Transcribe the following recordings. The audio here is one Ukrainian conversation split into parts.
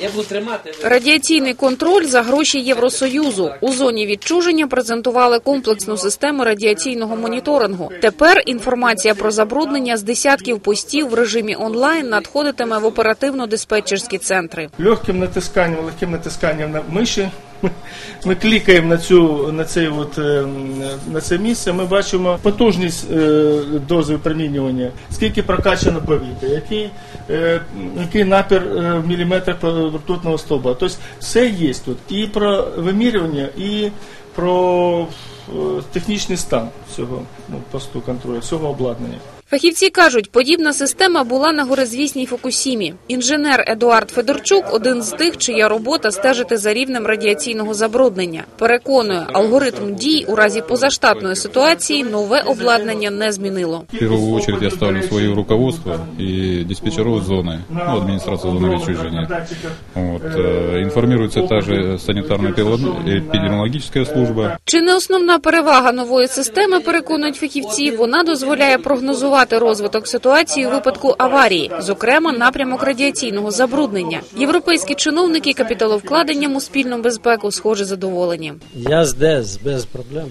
Я буду тримати. Радіаційний контроль за гроші Євросоюзу у зоні відчуження презентували комплексну систему радіаційного моніторингу. Тепер інформація про забруднення з десятків постів в режимі онлайн надходитиме в оперативно-диспетчерські центри. Легким натисканням, легким натисканням на миші. Ми, ми клікаємо на цю на цей от, е, на це місце. Ми бачимо потужність е, дози випромінювання, скільки прокачано повітря, який, е, який напір в міліметрах ртутного стовба. Тобто все є тут. І про вимірювання, і про е, технічний стан цього ну, посту контролю, цього обладнання. Фахівці кажуть, подібна система була на горизвісній Фукусімі. Інженер Едуард Федорчук один з тих, чия робота стежити за рівнем радіаційного забруднення. Переконує, алгоритм дій у разі позаштатної ситуації нове обладнання не змінило. В первую очередь я ставлю свое руководство и диспетчеров зоны, ну, администрацию зоны відчуження. Вот, э, информируется та же санитарно-эпидемиологическая служба. Чи не основна перевага нової системи, переконують фахівці, вона дозволяє прогнозувати розвиток ситуації у випадку аварії, зокрема напрямок радіаційного забруднення. Європейські чиновники капіталовкладенням у спільну безпеку схоже задоволені. Я здесь без проблем.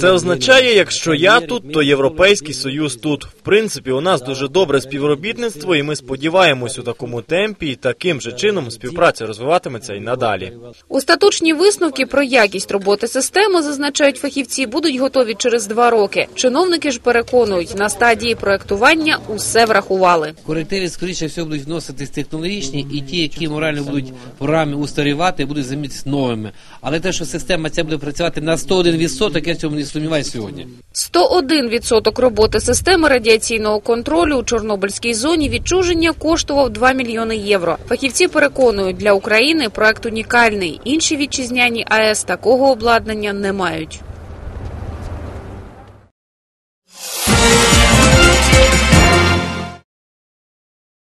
Це означає, якщо я тут, то Європейський Союз тут. В принципі, у нас дуже добре співробітництво, і ми сподіваємось у такому темпі і таким же чином співпраця розвиватиметься і надалі. Остаточні висновки про якість роботи системи, зазначають фахівці, будуть готові через два роки. Чиновники ж переконують, на стадії проектування усе врахували. Корективи, скоріше всього, будуть вноситись технологічні, і ті, які морально будуть в програмі устарівати, будуть замінитися новими. Але те, що система ця буде працювати на 101%, я цьому не сумніваюся сьогодні. 101% роботи системи радіаційного контролю у Чорнобильській зоні відчуження коштував 2 мільйони євро. Фахівці переконують, для України проект унікальний. Інші вітчизняні АЕС такого обладнання не мають.